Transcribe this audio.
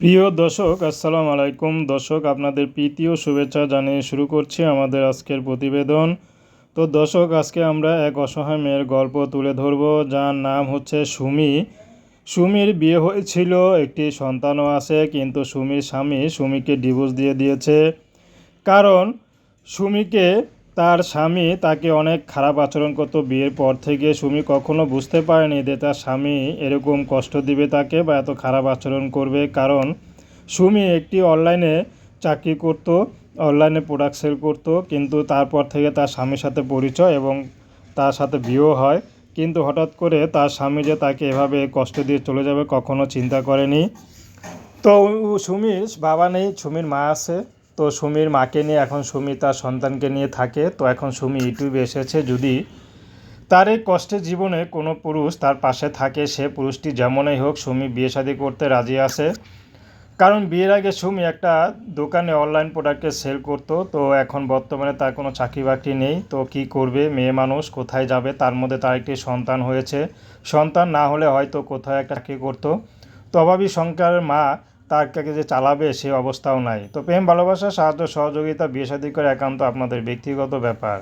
প্রিয় দর্শক, আসসালামু আলাইকুম। দর্শক, আপনাদের প্রীতি ও শুভেচ্ছা জানিয়ে শুরু করছি আমাদের আজকের প্রতিবেদন। তো দর্শক, আজকে আমরা এক অসহায় মেয়ের গল্প তুলে ধরব, যার নাম হচ্ছে সুমি। সুমির বিয়ে হয়েছিল, একটি সন্তানও আছে, কিন্তু সুমির স্বামী সুমিকে ডিভোর্স দিয়ে দিয়েছে। কারণ সুমিকে তার স্বামী তাকে অনেক খারাপ আচরণ করতো বিয়ের পর থেকে। সুমি কখনো বুঝতে পারেনি যে তার স্বামী এরকম কষ্ট দিবে তাকে বা এত খারাপ আচরণ করবে। কারণ সুমি একটি অনলাইনে চাকরি করতো, অনলাইনে প্রোডাক্ট সেল করতো, কিন্তু তারপর থেকে তার স্বামীর সাথে পরিচয় এবং তার সাথে বিয়েও হয়। কিন্তু হঠাৎ করে তার স্বামী যে তাকে এভাবে কষ্ট দিয়ে চলে যাবে কখনো চিন্তা করেনি। তো সুমির বাবা নেই, সুমির মা আছে। তো সুমির মাকে নিয়ে, এখন সুমি তার সন্তানকে নিয়ে থাকে। তো এখন সুমি ইউটিউবে এসেছে, যদি তার এই কষ্টের জীবনে কোনো পুরুষ তার পাশে থাকে, সে পুরুষটি যেমনই হোক সুমি বিয়ে শাদী করতে রাজি আছে। কারণ বিয়ের আগে সুমি একটা দোকানে অনলাইন প্রোডাক্টে সেল করতো, তো এখন বর্তমানে তার কোনো চাকরি বাকরি নেই। তো কি করবে? মেয়ে মানুষ কোথায় যাবে? তার মধ্যে তার একটি সন্তান হয়েছে। সন্তান না হলে হয়তো কোথায় একটা চাকরি করতো। তো অভাবী সংখ্যার মা তাকে যে চালাবে সে অবস্থাও নাই। তো প্রেম, ভালোবাসা, সাহায্য, সহযোগিতা, বিয়ে শাদী করে একান্ত আপনাদের ব্যক্তিগত ব্যাপার।